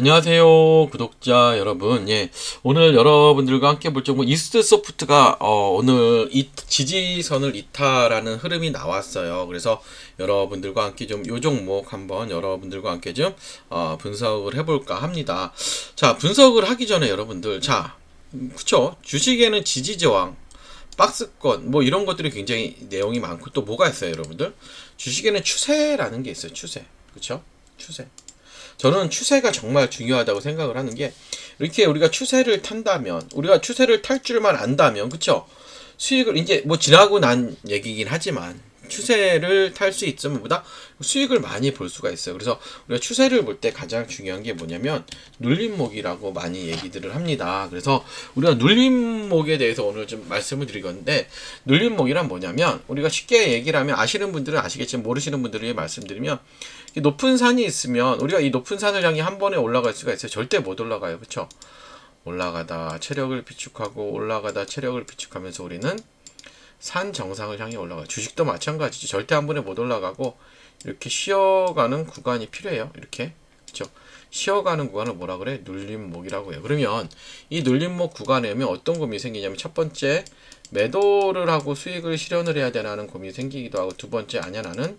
안녕하세요 구독자 여러분. 예 오늘 여러분들과 함께 볼 정보 이스트 소프트가 어, 오늘 이, 지지선을 이탈하는 흐름이 나왔어요. 그래서 여러분들과 함께 좀 요 종목 한번 여러분들과 함께 좀 어, 분석을 해볼까 합니다. 자 분석을 하기 전에 여러분들 자 음, 그쵸? 주식에는 지지 저항 박스권 뭐 이런 것들이 굉장히 내용이 많고 또 뭐가 있어요 여러분들? 주식에는 추세라는 게 있어요 추세. 그쵸? 추세 저는 추세가 정말 중요하다고 생각을 하는 게 이렇게 우리가 추세를 탄다면 우리가 추세를 탈 줄만 안다면 그쵸 수익을 이제 뭐 지나고 난 얘기긴 하지만 추세를 탈 수 있으면 보다 수익을 많이 볼 수가 있어요. 그래서 우리가 추세를 볼 때 가장 중요한 게 뭐냐면 눌림목이라고 많이 얘기들을 합니다. 그래서 우리가 눌림목에 대해서 오늘 좀 말씀을 드릴 건데 눌림목이란 뭐냐면 우리가 쉽게 얘기를 하면 아시는 분들은 아시겠지만 모르시는 분들을 위해 말씀드리면 이 높은 산이 있으면 우리가 이 높은 산을 향해 한 번에 올라갈 수가 있어요. 절대 못 올라가요. 그렇죠? 올라가다 체력을 비축하고 올라가다 체력을 비축하면서 우리는 산 정상을 향해 올라가. 주식도 마찬가지죠. 절대 한 번에 못 올라가고 이렇게 쉬어가는 구간이 필요해요. 이렇게 그렇죠. 쉬어가는 구간을 뭐라 그래? 눌림목이라고 해요. 그러면 이 눌림목 구간에 오면 어떤 고민이 생기냐면 첫 번째 매도를 하고 수익을 실현을 해야 되나는 고민이 생기기도 하고 두 번째 아니야 나는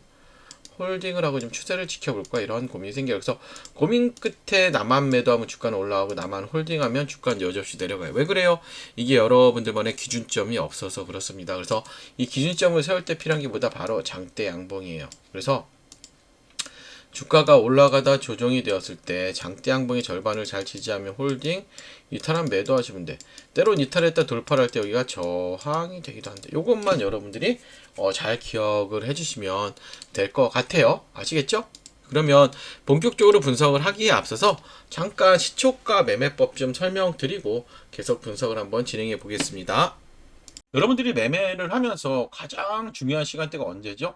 홀딩을 하고 좀 추세를 지켜볼 거야 이런 고민이 생겨요. 그래서 고민 끝에 나만 매도하면 주가는 올라가고 나만 홀딩하면 주가는 여지없이 내려가요. 왜 그래요? 이게 여러분들만의 기준점이 없어서 그렇습니다. 그래서 이 기준점을 세울 때 필요한 게 뭐다 바로 장대 양봉이에요. 그래서 주가가 올라가다 조정이 되었을 때 장대 양봉의 절반을 잘 지지하면 홀딩, 이탈한 매도하시면 돼. 때론 이탈했다 돌파를 할때 여기가 저항이 되기도 한데 요것만 여러분들이 어, 잘 기억을 해주시면 될 것 같아요. 아시겠죠? 그러면 본격적으로 분석을 하기에 앞서서 잠깐 시초가 매매법 좀 설명드리고 계속 분석을 한번 진행해 보겠습니다. 여러분들이 매매를 하면서 가장 중요한 시간대가 언제죠?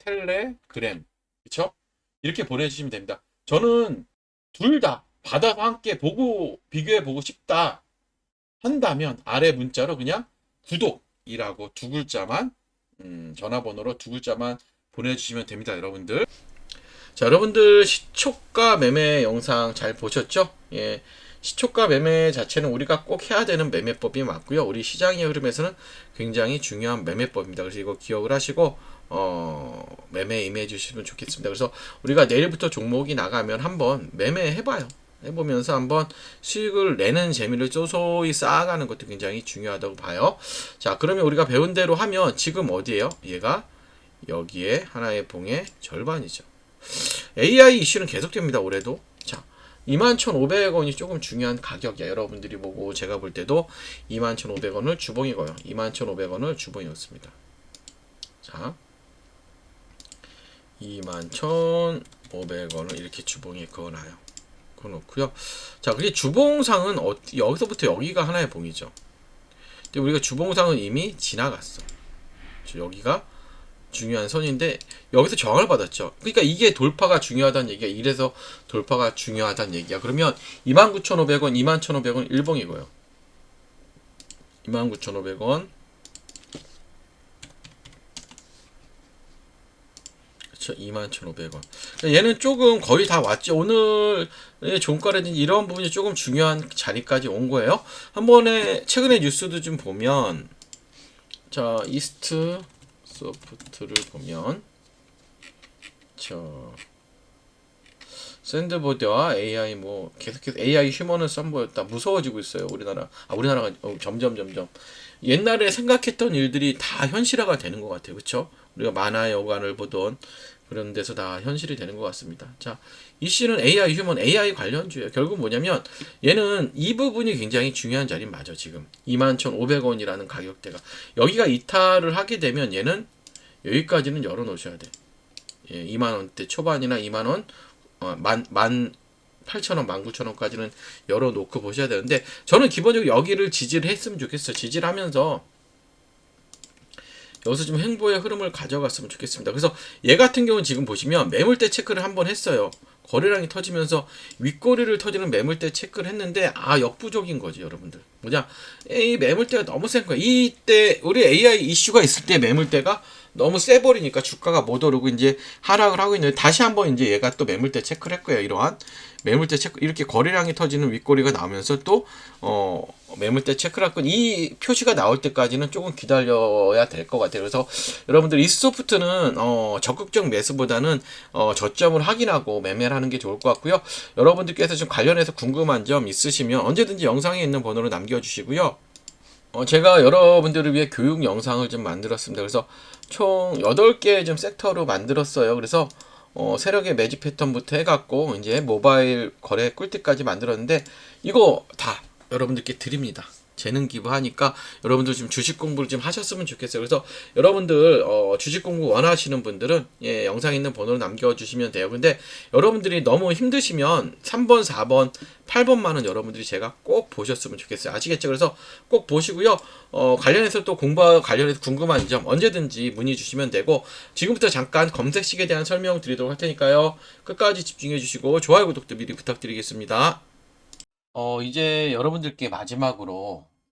텔레그램, 그쵸? 이렇게 보내주시면 됩니다. 저는 둘 다 받아서 함께 보고, 비교해 보고 싶다 한다면 아래 문자로 그냥 구독이라고 두 글자만, 음, 전화번호로 두 글자만 보내주시면 됩니다, 여러분들. 자, 여러분들 시초가 매매 영상 잘 보셨죠? 예. 시초가 매매 자체는 우리가 꼭 해야 되는 매매법이 맞고요. 우리 시장의 흐름에서는 굉장히 중요한 매매법입니다. 그래서 이거 기억을 하시고 어, 매매 임해 주시면 좋겠습니다. 그래서 우리가 내일부터 종목이 나가면 한번 매매해 봐요. 해보면서 한번 수익을 내는 재미를 소소히 쌓아가는 것도 굉장히 중요하다고 봐요. 자, 그러면 우리가 배운 대로 하면 지금 어디에요? 얘가 여기에 하나의 봉의 절반이죠. AI 이슈는 계속됩니다. 올해도. 자, 21,500원이 조금 중요한 가격이야. 여러분들이 보고 제가 볼 때도 21,500원을 주봉이 거요. 21,500원을 주봉이 었습니다. 자, 21,500원을 이렇게 주봉에 그어놔요. 그어놓고요. 자, 그게 주봉상은 어, 여기서부터 여기가 하나의 봉이죠. 근데 우리가 주봉상은 이미 지나갔어. 여기가 중요한 선인데 여기서 저항을 받았죠. 그러니까 이게 돌파가 중요하다는 얘기야. 이래서 돌파가 중요하다는 얘기야. 그러면 29,500원, 21,500원 일봉이고요. 29,500원 그렇죠. 21,500원. 얘는 조금 거의 다 왔죠. 오늘의 종가라든지 이런 부분이 조금 중요한 자리까지 온 거예요. 한 번에 최근에 뉴스도 좀 보면 자, 이스트 소프트를 보면 저 샌드보드와 AI 뭐 계속해서 AI 휴머는 썸보였다 무서워지고 있어요 우리나라 아 우리나라가 어, 점점 점점 옛날에 생각했던 일들이 다 현실화가 되는 것 같아요 그렇죠 우리가 만화 여관을 보던 그런 데서 다 현실이 되는 것 같습니다. 자 이 씨는 AI 휴먼 AI 관련주예요. 결국 뭐냐면 얘는 이 부분이 굉장히 중요한 자리는 맞아 지금. 21,500원이라는 가격대가. 여기가 이탈을 하게 되면 얘는 여기까지는 열어 놓으셔야 돼. 예, 2만 원대 초반이나 2만 원, 어, 만, 만 8천원, 19,000원까지는 열어 놓고 보셔야 되는데, 저는 기본적으로 여기를 지지를 했으면 좋겠어요. 지지를 하면서, 여기서 좀 행보의 흐름을 가져갔으면 좋겠습니다. 그래서 얘 같은 경우는 지금 보시면 매물대 체크를 한번 했어요. 거래량이 터지면서 윗꼬리를 터지는 매물대 체크를 했는데 아 역부족인 거지 여러분들 뭐냐 이 매물대가 너무 센 거야 이때 우리 AI 이슈가 있을 때 매물대가 너무 세 버리니까 주가가 못 오르고 이제 하락을 하고 있는데 다시 한번 이제 얘가 또 매물대 체크를 했고요. 이러한 매물대 체크 이렇게 거래량이 터지는 윗꼬리가 나오면서 또 어 매물대 체크를 했고 이 표시가 나올 때까지는 조금 기다려야 될 것 같아요. 그래서 여러분들 이소프트는 어 적극적 매수보다는 어 저점을 확인하고 매매를 하는 게 좋을 것 같고요. 여러분들께서 좀 관련해서 궁금한 점 있으시면 언제든지 영상에 있는 번호로 남겨주시고요. 어, 제가 여러분들을 위해 교육 영상을 좀 만들었습니다. 그래서 총 8개 좀 섹터로 만들었어요. 그래서 어, 세력의 매집 패턴부터 해갖고 이제 모바일 거래 꿀팁까지 만들었는데 이거 다 여러분들께 드립니다. 재능 기부하니까 여러분들 좀 주식 공부를 좀 하셨으면 좋겠어요. 그래서 여러분들 어, 주식 공부 원하시는 분들은 예, 영상에 있는 번호를 남겨주시면 돼요. 근데 여러분들이 너무 힘드시면 3번, 4번, 8번만은 여러분들이 제가 꼭 보셨으면 좋겠어요. 아시겠죠? 그래서 꼭 보시고요. 어, 관련해서 또 공부와 관련해서 궁금한 점 언제든지 문의 주시면 되고 지금부터 잠깐 검색식에 대한 설명 드리도록 할 테니까요. 끝까지 집중해 주시고 좋아요, 구독도 미리 부탁드리겠습니다. 어, 이제 여러분들께 마지막으로